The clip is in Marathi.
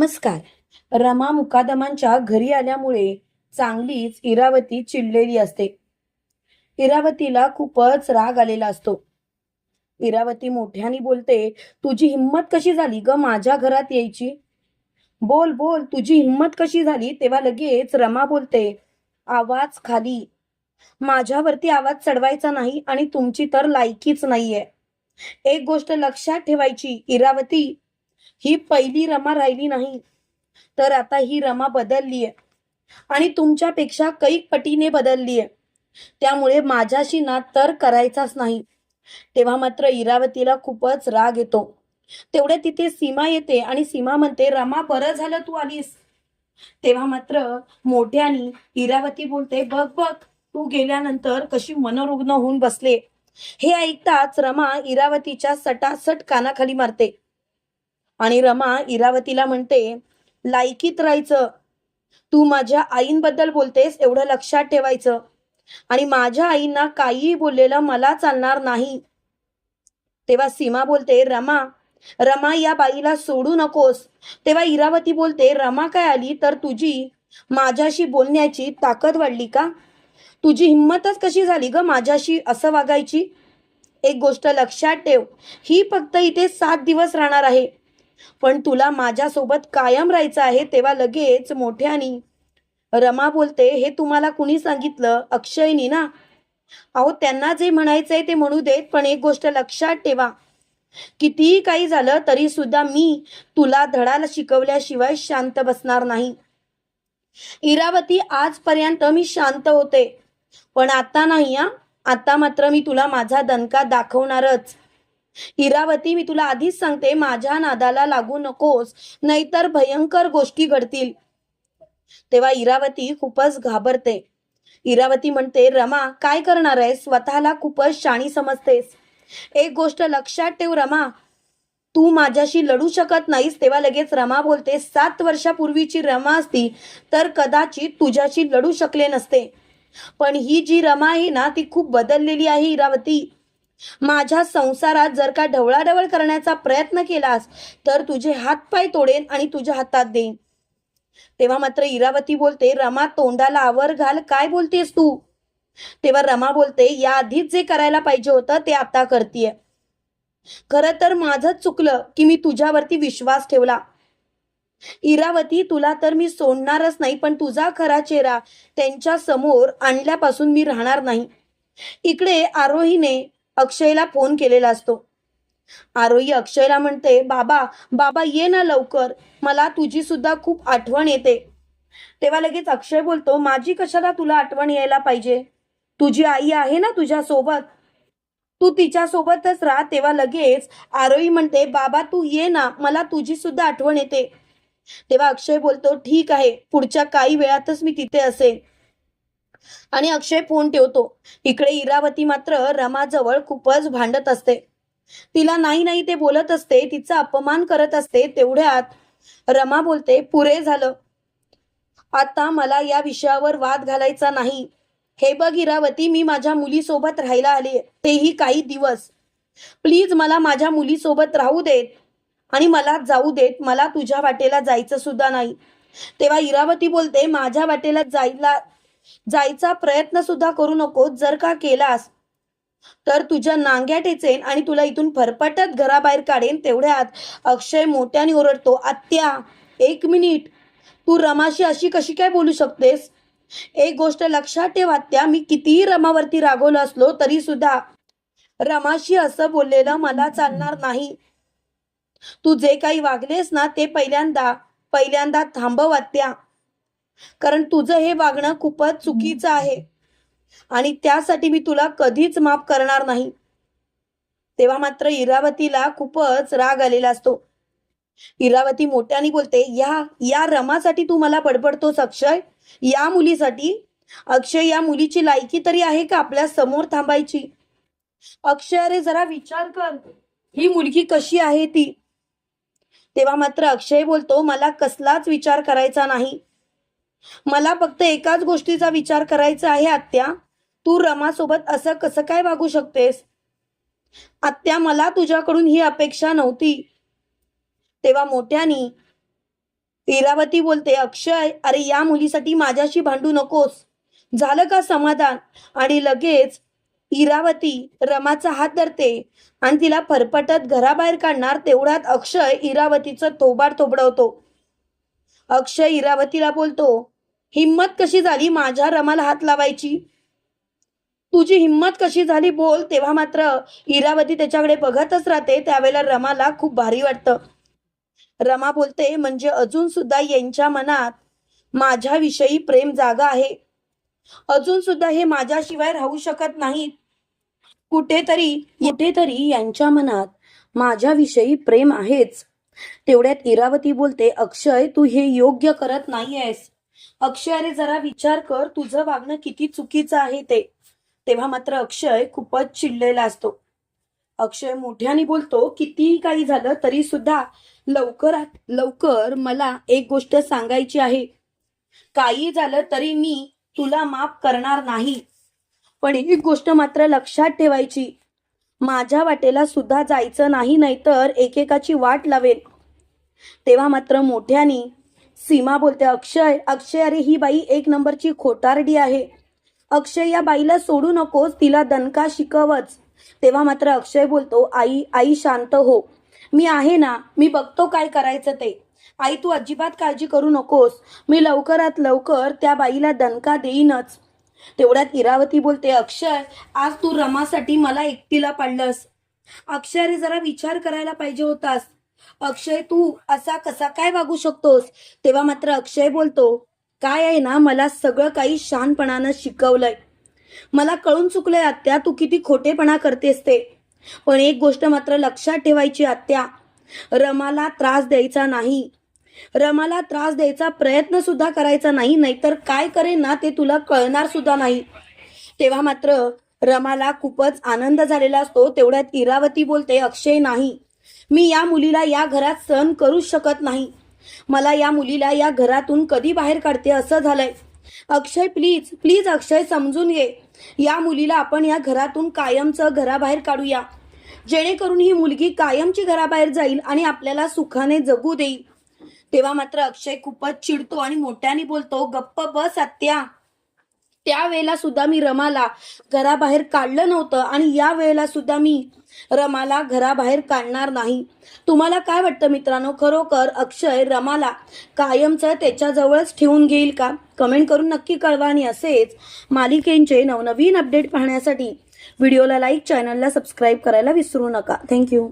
नमस्कार. रमा मुकादमांच्या घरी आल्यामुळे चांगलीच इरावती चिडलेली असते. इरावतीला खूपच राग आलेला असतो. इरावती मोठ्याने बोलते तुझी हिंमत कशी झाली ग माझ्या घरात यायची? बोल बोल तुझी हिंमत कशी झाली? तेव्हा लगेच रमा बोलते आवाज खाली. माझ्यावरती आवाज चढवायचा नाही आणि तुमची तर लायकीच नाहीये. एक गोष्ट लक्षात ठेवायची इरावती ही पहिली रमा राहिली नाही. तर आता ही रमा बदलली आहे आणि तुमच्यापेक्षा कैक पटीने बदलली आहे त्यामुळे माझ्याशी ना तर करायचाच नाही. तेव्हा मात्र इरावतीला खूपच राग येतो. तेवढ्या तिथे सीमा येते आणि सीमा म्हणते रमा बरं झालं तू आलीस. तेव्हा मात्र मोठ्यानी इरावती बोलते बघ बघ तू गेल्यानंतर कशी मनोरुग्ण होऊन बसले. हे ऐकताच रमा इरावतीच्या सटासट कानाखाली मारते. आणि रमा इरावतीला म्हणते लायकीत राहायचं. तू माझ्या आईंबद्दल बोलतेस एवढं लक्षात ठेवायचं. आणि माझ्या आईंना काहीही बोललेलं मला चालणार नाही. तेव्हा सीमा बोलते रमा रमा या बाईला सोडू नकोस. तेव्हा इरावती बोलते रमा काय आली? तर तुझी माझ्याशी बोलण्याची ताकद वाढली का? तुझी हिंमतच कशी झाली ग माझ्याशी असं वागायची? एक गोष्ट लक्षात ठेव ही फक्त इथे सात दिवस राहणार आहे. पण तुला माझ्यासोबत कायम राहायचं आहे तेव्हा लगेच मोठ्यानी रमा बोलते हे तुम्हाला कुणी सांगितलं? अक्षयनी ना? अहो त्यांना जे म्हणायचंय ते म्हणू देत पण एक गोष्ट लक्षात ठेवा. कितीही काही झालं तरी सुद्धा मी तुला धडाला शिकवल्याशिवाय शांत बसणार नाही. इरावती आजपर्यंत मी शांत होते. पण आता नाही आता मात्र मी तुला माझा दणका दाखवणारच. इरावती मी तुला आधीच सांगते माझ्या नादाला लागू नकोस नाहीतर भयंकर गोष्टी घडतील. तेव्हा इरावती खूपच घाबरते. इरावती म्हणते रमा काय करणार आहे स्वतःला खूपच शाणी समजतेस. एक गोष्ट लक्षात ठेव रमा. तू माझ्याशी लढू शकत नाहीस. तेव्हा लगेच रमा बोलते सात वर्षापूर्वीची रमा असती तर कदाचित तुझ्याशी लढू शकले नसते. पण ही जी रमा आहे ना ती खूप बदललेली आहे इरावती माझ्या संसारात जर का ढवळाढवळ करण्याचा प्रयत्न केलास तर तुझे हातपाय तोडेन आणि तुझ्या हातात देईन. तेव्हा मात्र इरावती बोलते रमा तोंडाला आवर घाल. काय बोलतेस तू? तेव्हा रमा बोलते या आधीच जे करायला पाहिजे होतं ते आता करतीये. खरं तर माझंच चुकलं की मी तुझ्यावरती विश्वास ठेवला. इरावती तुला तर मी सोडणारच नाही पण तुझा खरा चेहरा त्यांच्यासमोर आणल्यापासून मी राहणार नाही. इकडे आरोहीने अक्षयला फोन केलेला असतो. आरोही अक्षयला म्हणते बाबा बाबा ये ना लवकर. मला तुझी सुद्धा खूप आठवण येते. तेव्हा लगेच अक्षय बोलतो माझी कशाला तुला आठवण यायला पाहिजे? तुझी आई आहे ना तुझ्या सोबत तू तिच्या सोबतच राहा. तेव्हा लगेच आरोही म्हणते बाबा तू ये ना. मला तुझी सुद्धा आठवण येते. तेव्हा अक्षय बोलतो ठीक आहे. पुढच्या काही वेळातच मी तिथे असेल आणि अक्षय फोन ठेवतो. इकडे इरावती मात्र रमाजवळ खूपच भांडत असते. तिला नाही नाही ते बोलत असते तिचा अपमान करत असते तेवढ्यात रमा बोलते पुरे झालं. आता मला या विषयावर वाद घालायचा नाही. हे बघ इरावती मी माझ्या मुलीसोबत राहायला आले तेही काही दिवस. प्लीज मला माझ्या मुलीसोबत राहू देत आणि मला जाऊ देत. मला तुझ्या वाटेला जायचं सुद्धा नाही. तेव्हा इरावती बोलते माझ्या वाटेला जायला जायचा प्रयत्न सुद्धा करू नको जर का केलास. तर तुझ्या नांग्या टेचेन आणि तुला इथून फरफटत घराबाहेर काढेन तेवढ्यात अक्षय मोठ्याने ओरडतो आत्या एक मिनिट. तू रमाशी अशी कशी काय बोलू शकतेस? एक गोष्ट लक्षात ठेव आत्या. मी कितीही रमावरती रागवलो असलो तरी सुद्धा रमाशी असं बोललेलं मला चालणार नाही. तू जे काही वागलेस ना ते पहिल्यांदा पहिल्यांदा थांबव आत्या. कारण तुझं हे वागणं खूपच चुकीचं आहे. आणि त्यासाठी मी तुला कधीच माफ करणार नाही. तेव्हा मात्र इरावतीला खूपच राग आलेला असतो. इरावती मोठ्याने बोलते या या रमासाठी तू मला बडबडतोस अक्षय. या मुलीसाठी. अक्षय या मुलीची लायकी तरी आहे का आपल्यासमोर थांबायची? अक्षय अरे जरा विचार कर. ही मुलगी कशी आहे ती? तेव्हा मात्र अक्षय बोलतो मला कसलाच विचार करायचा नाही. मला फक्त एकाच गोष्टीचा विचार करायचा आहे आत्या. तू रमासोबत असं कसं काय वागू शकतेस? आत्या मला तुझ्याकडून ही अपेक्षा नव्हती. तेव्हा मोठ्यानी इरावती बोलते अक्षय अरे या मुलीसाठी माझ्याशी भांडू नकोस. झालं का समाधान? आणि लगेच इरावती रमाचा हात धरते आणि तिला फरफटत घराबाहेर काढणार तेवढ्यात अक्षय इरावतीचं थोबाड थोबडवतो अक्षय इरावतीला बोलतो हिम्मत कशी झाली माझ्या रमाला हात लावायची? तुझी हिम्मत कशी झाली बोल तेव्हा मात्र इरावती त्याच्याकडे बघतच राहते त्यावेळेला रमाला खूप भारी वाटतं. रमा बोलते म्हणजे अजून सुद्धा यांच्या मनात माझ्याविषयी प्रेम जागा आहे. अजून सुद्धा हे माझ्याशिवाय राहू शकत नाहीत. कुठेतरी कुठेतरी यांच्या मनात माझ्याविषयी प्रेम आहेच. तेवढ्यात इरावती बोलते अक्षय तू हे योग्य करत नाहीयेस. अक्षय अरे जरा विचार कर तुझं वागणं किती चुकीचं आहे ते. तेव्हा मात्र अक्षय खूपच चिडलेला असतो. अक्षय मोठ्याने बोलतो कितीही काही झालं तरी सुद्धा लवकरात लवकर मला एक गोष्ट सांगायची आहे. काही झालं तरी मी तुला माफ करणार नाही. पण एक गोष्ट मात्र लक्षात ठेवायची. माझ्या वाटेला सुद्धा जायचं नाही नाहीतर एकेकाची वाट लावेल. तेव्हा मात्र मोठ्यानी सीमा बोलते अक्षय अक्षय अरे ही बाई एक नंबरची खोटारडी आहे. अक्षय या बाईला सोडू नकोस तिला दणका शिकवच. तेव्हा मात्र अक्षय बोलतो आई आई शांत हो. मी आहे ना मी बघतो काय करायचं ते. आई तू अजिबात काळजी करू नकोस. मी लवकरात लवकर त्या बाईला दणका देईनच. तेवढ्यात इरावती बोलते अक्षय आज तू रमासाठी मला एकटीला पाडलंस. अक्षय जरा विचार करायला पाहिजे होतास. अक्षय तू असा कसा काय वागू शकतोस? तेव्हा मात्र अक्षय बोलतो काय आहे ना मला सगळं काही शानपणानं शिकवलंय. मला कळून चुकलंय आत्या तू किती खोटेपणा करतेस ते. पण एक गोष्ट मात्र लक्षात ठेवायची आत्या. रमाला त्रास द्यायचा नाही. रमाला त्रास द्यायचा प्रयत्न सुद्धा करायचा नाही नाहीतर काय करेन ना ते तुला कळणार सुद्धा नाही. तेव्हा मात्र रमाला खूपच आनंद झालेला असतो तेवढ्यात इरावती बोलते अक्षय नाही. मी या मुलीला या घरात सहन करूच शकत नाही. मला या मुलीला या घरातून कधी बाहेर काढते असं झालंय. अक्षय प्लीज प्लीज अक्षय समजून घे. या मुलीला आपण या घरातून कायमचं घराबाहेर काढूया. जेणेकरून ही मुलगी कायमची घराबाहेर जाईल आणि आपल्याला सुखाने जगू देईल. तेव्हा मात्र अक्षय खूपच चिडतो आणि मोठ्याने बोलतो गप्प बस आत्या. त्यावेळेला सुद्धा मी रमाला घराबाहेर काढलं नव्हतं आणि या वेळेला सुद्धा मी रमाला घराबाहेर काढणार नाही. तुम्हाला काय वाटतं मित्रांनो? खरोखर अक्षय रमाला कायमचं त्याच्याजवळच ठेवून घेईल का? कमेंट करून नक्की कळवा आणि असेच मालिकेंचे नवनवीन अपडेट पाहण्यासाठी व्हिडिओला लाईक चॅनलला सबस्क्राईब करायला विसरू नका. थँक्यू